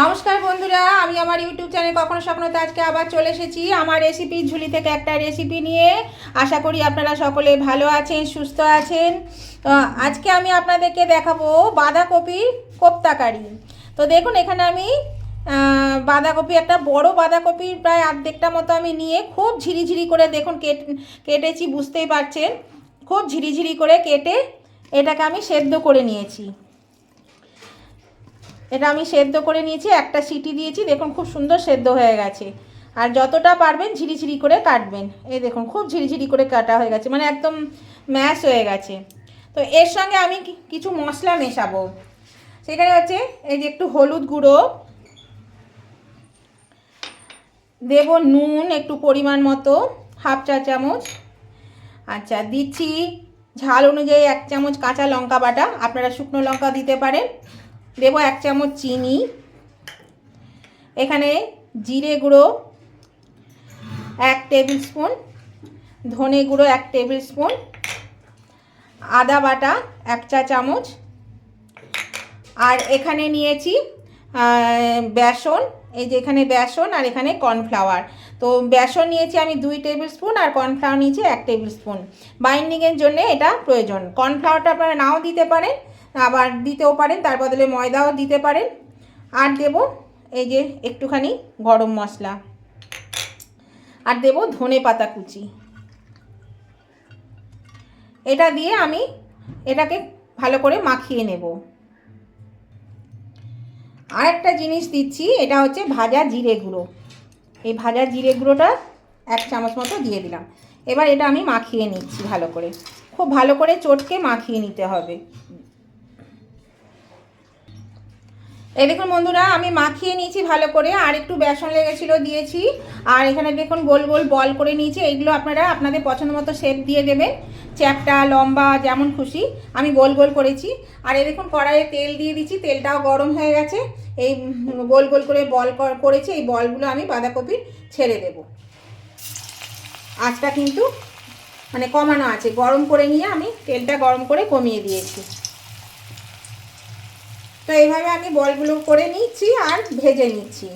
নমস্কার বন্ধুরা, আমি আমার ইউটিউব চ্যানেল কখনো স্বপ্নতে আজকে আবার চলে এসেছি। আমার রেসিপি ঝুলি থেকে একটা রেসিপি নিয়ে। আশা করি আপনারা সকলে ভালো আছেন, সুস্থ আছেন। আজকে আমি আপনাদেরকে দেখাবো বাঁধাকপির কোপ্তাকারি। তো দেখুন, এখানে আমি বাঁধাকপি, একটা বড় বাঁধাকপি প্রায় অর্ধেকটা মতো আমি নিয়ে খুব ঝিরিঝিরি করে দেখুন, কেট, কেটেছি, বুঝতেই পারছেন। খুব ঝিরিঝিরি করে কেটে এটাকে আমি সেদ্ধ করে নিয়েছি। এটা আমি সেদ্ধ করে নিয়েছি, একটা সিটি দিয়েছি, দেখুন খুব সুন্দর সেদ্ধ হয়ে গেছে। আর যতটা পারবেন ঝিরিঝিরি করে কাটবেন। এই দেখুন, খুব ঝিরিঝিরি করে কাটা হয়ে গেছে মানে একদম ম্যাশ হয়ে গেছে। তো এর সঙ্গে আমি কিছু মশলা মেশাবো। সেখানে হচ্ছে, এই যে একটু হলুদ গুঁড়ো, দেব নুন একটু পরিমাণ মতো, হাফ চা চামচ। আচ্ছা দিচ্ছি ঝাল অনুযায়ী এক চামচ কাঁচা লঙ্কা বাটা, আপনারা শুকনো লঙ্কা দিতে পারেন। দেব এক চামচ চিনি। এখানে জিরে গুঁড়ো এক টেবিল স্পুন, ধনে গুঁড়ো এক টেবিল স্পুন, আদা বাটা এক চা চামচ। আর এখানে নিয়েছি বেসন, এই যে এখানে বেসন আর এখানে কর্নফ্লাওয়ার। তো বেসন নিয়েছি আমি দুই টেবিল স্পুন আর কর্নফ্লাওয়ার নিয়েছি এক টেবিল স্পুন। বাইন্ডিংয়ের জন্য এটা প্রয়োজন। কর্নফ্লাওয়ারটা আপনারা নাও দিতে পারেন। আবার দিতেও পারেন, তার বদলে ময়দাও দিতে পারেন। আর দেব এই যে একটুখানি গরম মশলা। আর দেব ধনে পাতা কুচি। এটা দিয়ে আমি এটাকে ভালো করে মাখিয়ে নেব। আর একটা জিনিস দিচ্ছি, এটা হচ্ছে ভাজা জিরে গুঁড়ো। এই ভাজা জিরে গুঁড়োটা এক চামচ মতো দিয়ে দিলাম। এবার এটা আমি মাখিয়ে নিচ্ছি ভালো করে। খুব ভালো করে চটকে মাখিয়ে নিতে হবে। এই দেখুন বন্ধুরা, আমি মাখিয়ে নিয়েছি ভালো করে, আর একটু বেসন লেগেছিল দিয়েছি। আর এখানে দেখুন গোল গোল বল করে নিয়েছি, এইগুলো আপনারা আপনাদের পছন্দ মতো শেপ দিয়ে দেবেন। চ্যাপটা, লম্বা, যেমন খুশি, আমি গোল গোল করেছি। আর এই দেখুন কড়াইয়ে তেল দিয়ে দিচ্ছি তেলটাও গরম হয়ে গেছে। এই গোল গোল করে বল কর- করেছি, এই বলগুলো আমি বাঁধাকপি ছেড়ে দেব। আঁচটা কিন্তু মানে কমানো আছে, গরম করে নিয়ে আমি তেলটা গরম করে কমিয়ে দিয়েছি। তো এইভাবে আমি বলগুলো করে নিচ্ছি আর ভেজে নিচ্ছি।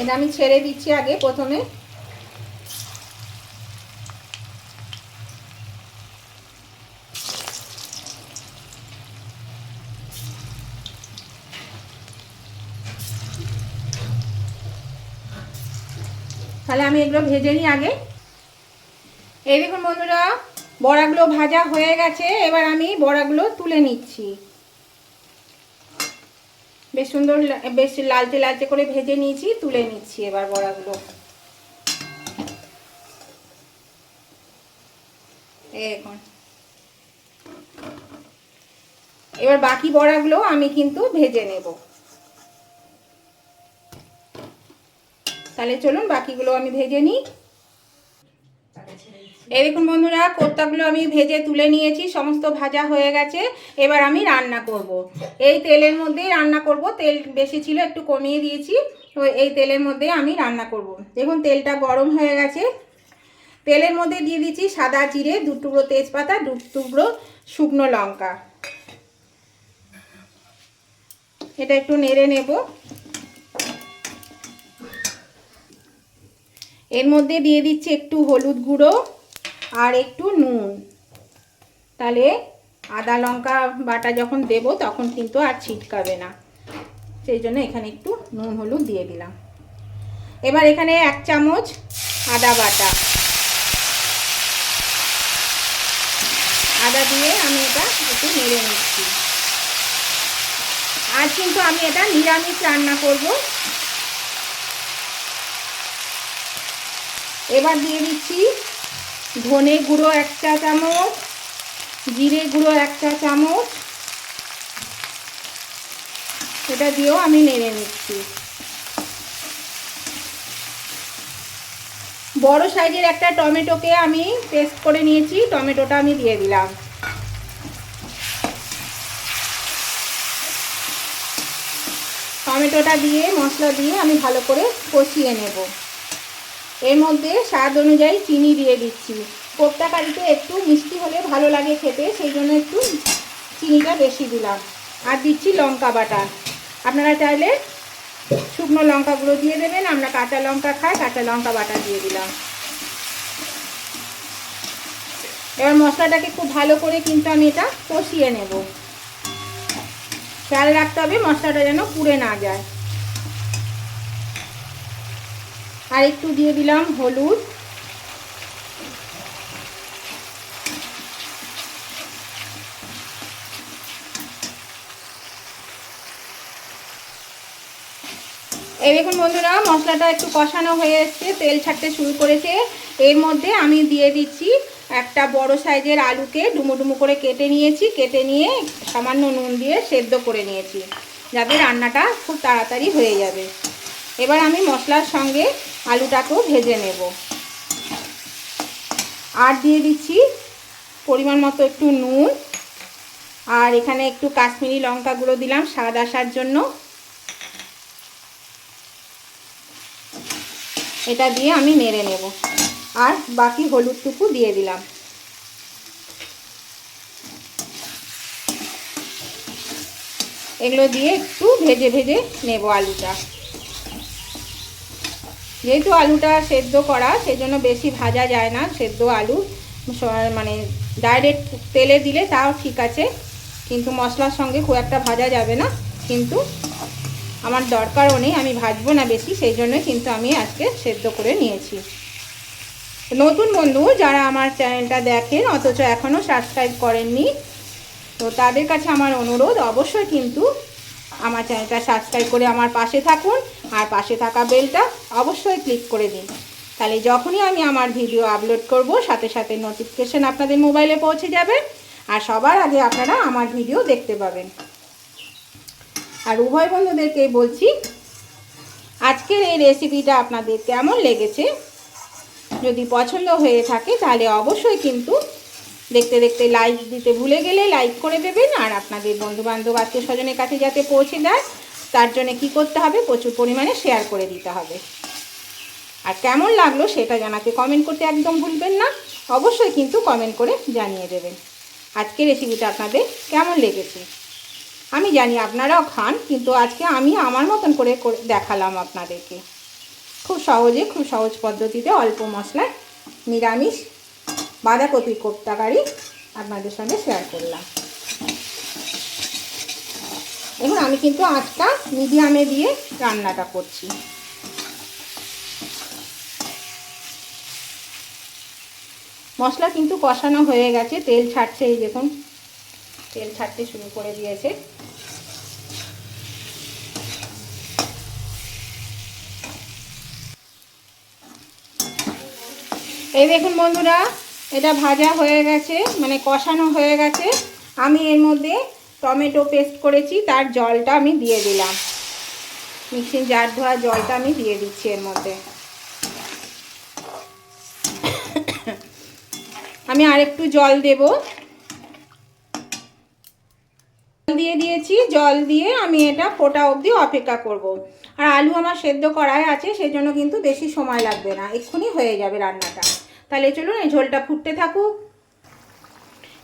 এটা আমি ছেড়ে দিচ্ছি আগে প্রথমে। তাহলে আমি এগুলো ভেজে নিই আগে। এই দেখুন বন্ধুরা, বড়াগুলো ভাজা হয়ে গেছে, এবার আমি বড়াগুলো তুলে নিচ্ছি। বেশ সুন্দর বেশ লালচে লালচে করে ভেজে নিয়েছি, তুলে নিচ্ছি এবার বড়াগুলো। এই দেখুন। এবার বাকি বড়াগুলো আমি কিন্তু ভেজে নেব। তাহলে চলুন, বাকিগুলো আমি ভেজে নিই। এই দেখুন বন্ধুরা, কোপ্তাগুলো আমি ভেজে তুলে নিয়েছি, সমস্ত ভাজা হয়ে গেছে। এবার আমি রান্না করব। এই তেলের মধ্যেই রান্না করব। তেল বেশি ছিল, একটু কমিয়ে দিয়েছি। তো এই তেলের মধ্যে আমি রান্না করব। দেখুন, তেলটা গরম হয়ে গেছে। তেলের মধ্যে দিয়ে দিচ্ছি সাদা জিরে, দু টুকরো তেজপাতা, দু টুকরো শুকনো লঙ্কা। এটা একটু নেড়ে নেব। এর মধ্যে দিয়ে দিচ্ছি একটু হলুদ গুঁড়ো আর একটু নুন। তাহলে আদা লঙ্কা বাটা যখন দেব তখন কিন্তু আর ছিটকাবে না। সেই জন্য এখানে একটু নুন হলুদ দিয়ে দিলাম। এবার এখানে এক চামচ আদা বাটা। আদা দিয়ে আমি এটা একটু নেড়ে নিচ্ছি। আজ কিন্তু আমি এটা নিরামিষ রান্না করব। এবার দিয়ে দিচ্ছি ধনে গুঁড়ো এক চা চামচ, জিরে গুঁড়ো এক চা চামচ। এটা দিয়েও আমি নেড়ে নিচ্ছি। বড় সাইজের একটা টমেটোকে আমি পেস্ট করে নিয়েছি, টমেটোটা আমি দিয়ে দিলাম। টমেটোটা দিয়ে, মশলা দিয়ে আমি ভালো করে কষিয়ে নেব। এর মধ্যে স্বাদ অনুযায়ী চিনি দিয়ে দিচ্ছি। কোপ্তা কারিতে একটু মিষ্টি হলে ভালো লাগে খেতে, সেই জন্য একটু চিনিটা বেশি দিলাম। আর দিচ্ছি লঙ্কা বাটা। আপনারা চাইলে শুকনো লঙ্কাগুলো দিয়ে দেবেন, আমরা কাঁচা লঙ্কা খাই, কাঁচা লঙ্কা বাটা দিয়ে দিলাম। এবার মশলাটাকে খুব ভালো করে কিন্তু আমি এটা কষিয়ে নেব। খেয়াল রাখতে হবে মশলাটা যেন পুড়ে না যায়। আর একটু দিয়ে দিলাম হলুদ। এই দেখুন বন্ধুরা, মশলাটা একটু কষানো হয়ে এসছে, তেল ছাড়তে শুরু করেছে। এর মধ্যে আমি দিয়ে দিচ্ছি একটা বড় সাইজের আলুকে ডুমো ডুমো করে কেটে নিয়েছি। কেটে নিয়ে সামান্য নুন দিয়ে সেদ্ধ করে নিয়েছি, যাতে রান্নাটা খুব তাড়াতাড়ি হয়ে যাবে। এবার আমি মশলার সঙ্গে আলুটাকেও ভেজে নেব। আর দিয়ে দিচ্ছি পরিমাণ মতো একটু নুন। আর এখানে একটু কাশ্মীরি লঙ্কা গুঁড়ো দিলাম স্বাদ আসার জন্য। এটা দিয়ে আমি নেড়ে নেব। আর বাকি হলুদটুকু দিয়ে দিলাম। এগুলো দিয়ে একটু ভেজে ভেজে নেব আলুটা। যেহেতু আলুটা সেদ্ধ করা সেই জন্য বেশি ভাজা যায় না, সেদ্ধ আলু। মানে ডাইরেক্ট তেলে দিলে তাও ঠিক আছে, কিন্তু মশলার সঙ্গে খুব একটা ভাজা যাবে না। কিন্তু আমার দরকারও নেই, আমি ভাজবো না বেশি, সেই জন্য কিন্তু আমি আজকে সেদ্ধ করে নিয়েছি। নতুন বন্ধু যারা আমার চ্যানেলটা দেখেন, অথচ এখনও সাবস্ক্রাইব করেননি, তো তাদের কাছে আমার অনুরোধ, অবশ্যই কিন্তু আমার চ্যানেলটা সাবস্ক্রাইব করে আমার পাশে থাকুন আর পাশে থাকা বেলটা অবশ্যই ক্লিক করে দিন। তাহলে যখনই আমি আমার ভিডিও আপলোড করব, সাথে সাথে নোটিফিকেশান আপনাদের মোবাইলে পৌঁছে যাবে আর সবার আগে আপনারা আমার ভিডিও দেখতে পাবেন। আর উভয় বন্ধুদেরকেই বলছি, আজকের এই রেসিপিটা আপনাদের কেমন লেগেছে? যদি পছন্দ হয়ে থাকে, তাহলে অবশ্যই কিন্তু দেখতে দেখতে লাইক দিতে ভুলে গেলে লাইক করে দেবেন আর আপনাদের বন্ধুবান্ধব আত্মীয় স্বজনের কাছে যাতে পৌঁছে দেয় তার জন্য কি করতে হবে? প্রচুর পরিমাণে শেয়ার করে দিতে হবে। আর কেমন লাগল সেটা জানাতে কমেন্ট করতে একদম ভুলবেন না। অবশ্যই কিন্তু কমেন্ট করে জানিয়ে দেবেন। আজকে রেসিপিটা আপনাদের কেমন লেগেছে? আমি জানি আপনারাও খান, কিন্তু আজকে আমি আমার মতন করে দেখালাম আপনাদেরকে। খুব সহজে, খুব সহজ পদ্ধতিতে অল্প মশলায় নিরামিষ বাঁধাকপি কোপ্তাকারি আপনাদের সঙ্গে শেয়ার করলাম। দেখুন, আমি কিন্তু আঁচটা মিডিয়ামে দিয়ে রান্নাটা করছি। মশলা কিন্তু কষানো হয়ে গেছে, তেল ছাড়ছে, এই দেখুন, তেল ছাড়তে শুরু করে দিয়েছে। এই দেখুন বন্ধুরা এটা ভাজা হয়ে গেছে মানে কষানো হয়ে গেছে। আমি এর মধ্যে টমেটো পেস্ট করেছি, তার জলটা আমি দিয়ে দিলাম। মিক্সিং জার ধোয়া জলটা আমি দিয়ে দিচ্ছি এর মধ্যে। আমি আরেকটু জল দেব। দিয়ে দিয়েছি, জল দিয়ে আমি এটা ফোটা অবধি অপেক্ষা করব। আর আলু আমার সেদ্ধ করাই আছে সেই জন্য কিন্তু বেশি সময় লাগবে না। এক্ষুনি হয়ে যাবে রান্নাটা। তাহলে চলুন এই ঝোলটা ফুটতে থাকুক।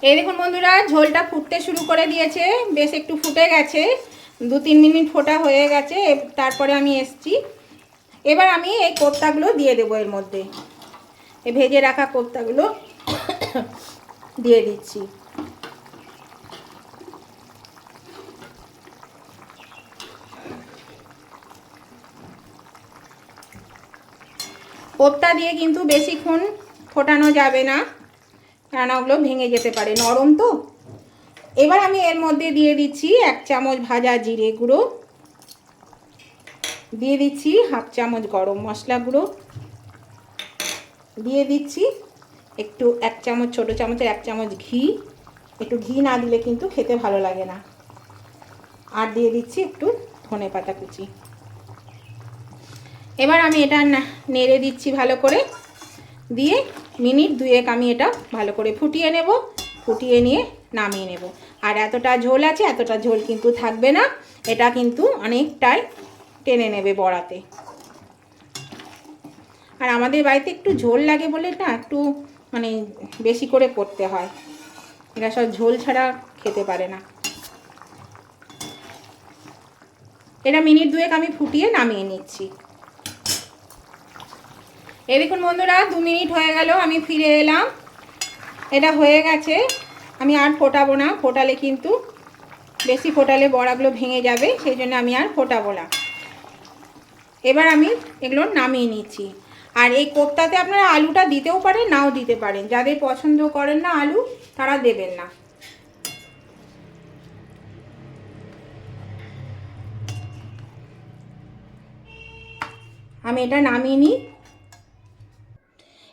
এই দেখুন বন্ধুরা, ঝোলটা ফুটতে শুরু করে দিয়েছে। বেশ একটু ফুটে গেছে। দু তিন মিনিট ফোটা হয়ে গেছে। তারপরে আমি এসছি। এবার আমি এই কোপ্তাগুলো দিয়ে দেবো এর মধ্যে। এই ভেজে রাখা কোপ্তাগুলো দিয়ে দিচ্ছি। কোপ্তা দিয়ে কিন্তু বেশিক্ষণ ফোটানো যাবে না। কারণ ওগুলো ভেঙে যেতে পারে। নরম তো। এবার আমি এর মধ্যে দিয়ে দিচ্ছি এক চামচ ভাজা জিরে গুঁড়ো। দিয়ে দিচ্ছি হাফ চামচ গরম মশলা গুঁড়ো। দিয়ে দিচ্ছি একটু এক চামচ, ছোটো চামচের এক চামচ ঘি। একটু ঘি না দিলে কিন্তু খেতে ভালো লাগে না। আর দিয়ে দিচ্ছি একটু ধনে পাতা কুচি। এবার আমি এটা নেড়ে দিচ্ছি ভালো করে। দিয়ে মিনিট দুয়েক আমি এটা ভালো করে ফুটিয়ে নেব, ফুটিয়ে নিয়ে নামিয়ে নেব। আর এতটা ঝোল আছে, এতটা ঝোল কিন্তু থাকবে না, এটা কিন্তু অনেকটাই টেনে নেবে বড়াতে। আর আমাদের বাড়িতে একটু ঝোল লাগে বলে না, একটু মানে বেশি করে করতে হয়। এরা সব ঝোল ছাড়া খেতে পারে না। এটা মিনিট দুয়েক আমি ফুটিয়ে নামিয়ে নিচ্ছি। এই দেখুন বন্ধুরা, দু মিনিট হয়ে গেল, আমি ফিরে এলাম। এটা হয়ে গেছে, আমি আর ফোটাবো না, ফোটালে কিন্তু বেশি ফোটালে বড়াগুলো ভেঙে যাবে, সেই জন্য আমি আর ফোটাবো না। এবার আমি এগুলো নামিয়ে নিচ্ছি। আর এই কোপ্তাতে আপনারা আলুটা দিতেও পারেন, নাও দিতে পারেন। যাদের পছন্দ করেন না আলু, তারা দেবেন না। আমি এটা নামিয়ে নিই।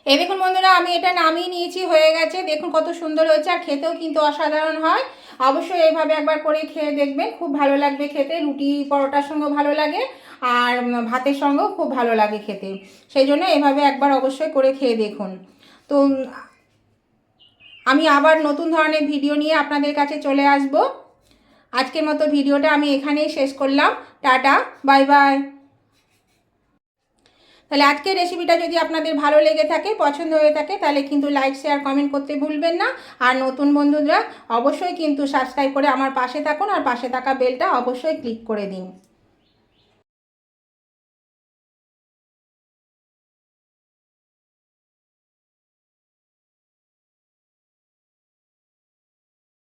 এই দেখুন বন্ধুরা, আমি এটা নামিয়ে নিয়েছি, হয়ে গেছে। দেখুন কত সুন্দর হয়েছে, আর খেতেও কিন্তু অসাধারণ হয়। অবশ্যই এইভাবে একবার করে খেয়ে দেখবেন, খুব ভালো লাগবে খেতে। রুটি পরোটার সঙ্গেও ভালো লাগে, আর ভাতের সঙ্গেও খুব ভালো লাগে খেতে। সেই জন্য এভাবে একবার অবশ্যই করে খেয়ে দেখুন। তো, আমি আবার নতুন ধরনের ভিডিও নিয়ে আপনাদের কাছে চলে আসব। আজকের মতো ভিডিওটা আমি এখানেই শেষ করলাম। Tata, bye bye. তাহলে আজকের রেসিপিটা যদি আপনাদের ভালো লেগে থাকে, পছন্দ হয়ে থাকে, তাহলে কিন্তু লাইক শেয়ার কমেন্ট করতে ভুলবেন না। আর নতুন বন্ধুরা, অবশ্যই কিন্তু সাবস্ক্রাইব করে আমার পাশে থাকুন, আর পাশে থাকা বেলটা অবশ্যই ক্লিক করে দিন।